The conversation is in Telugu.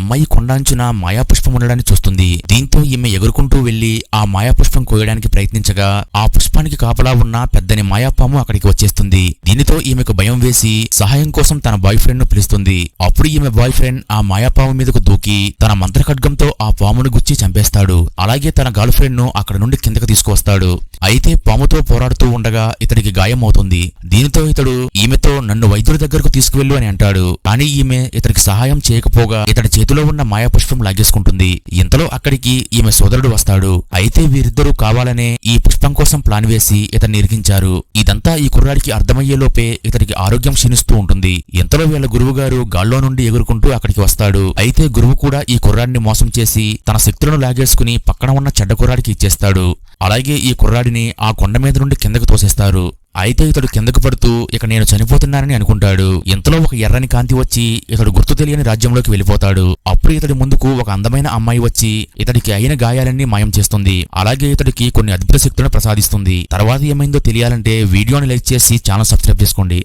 అమ్మాయి కొండాంచున మాయాపుష్పం ఉండడాన్ని చూస్తుంది. దీంతో ఈమె ఎగురుకుంటూ వెళ్ళి ఆ మాయాపుష్పం కోయడానికి ప్రయత్నించగా ఆ పుష్పానికి కాపలా ఉన్న పెద్దని మాయాపాము అక్కడికి వచ్చేస్తుంది. దీనితో ఈమెకు భయం వేసి సహాయం కోసం తన బాయ్ ఫ్రెండ్ను పిలుస్తుంది. అప్పుడు ఈమె బాయ్ ఫ్రెండ్ ఆ మాయాపాము మీదకు దూకి తన మంత్రఖడ్గంతో ఆ పామును గుచ్చి చంపేస్తాడు. అలాగే తన గర్ల్ ఫ్రెండ్ను అక్కడ నుండి కిందకు తీసుకువస్తాడు. అయితే పాముతో పోరాడుతూ ఉండగా ఇతడికి గాయం అవుతుంది దీనితో ఇతడు ఈమెతో నన్ను వైద్యుడి దగ్గరకు తీసుకువెళ్ళు అని అంటాడు. కానీ ఈమె ఇతడికి సహాయం చేయకపోగా ఇతడి చేతిలో ఉన్న మాయాపుష్పం లాగేసుకుంటుంది. ఇంతలో అక్కడికి ఈమె సోదరుడు వస్తాడు. అయితే వీరిద్దరూ కావాలనే ఈ పుష్పం కోసం ప్లాన్ వేసి ఇతన్ని ఇరికించారు. ఇదంతా ఈ కుర్రాడికి అర్థమయ్యే అర్థమయ్యేలోపే ఇతనికి ఆరోగ్యం క్షీణిస్తూ ఉంటుంది. ఇంతలో వీళ్ళ గురువు గారు గాల్లో నుండి ఎగురుకుంటూ అక్కడికి వస్తాడు. అయితే గురువు కూడా ఈ కుర్రాడిని మోసం చేసి తన శక్తులను లాగేసుకుని పక్కన ఉన్న చెడ్డ కుర్రాడికి ఇచ్చేస్తాడు. అలాగే ఈ కుర్రాడిని ఆ కొండ మీద నుండి కిందకు తోసేస్తారు. అయితే ఇతడు కిందకు పడుతూ ఇక నేను చనిపోతున్నానని అనుకుంటాడు. ఇంతలో ఒక ఎర్రని కాంతి వచ్చి ఇతడు గుర్తు తెలియని రాజ్యంలోకి వెళ్ళిపోతాడు. అప్పుడు ఇతడి ముందుకు ఒక అందమైన అమ్మాయి వచ్చి ఇతడికి అయిన గాయాలన్నీ మాయం చేస్తుంది. అలాగే ఇతడికి కొన్ని అద్భుత శక్తులను ప్రసాదిస్తుంది. తర్వాత ఏమైందో తెలియాలంటే వీడియోని లైక్ చేసి ఛానల్ సబ్స్క్రైబ్ చేసుకోండి.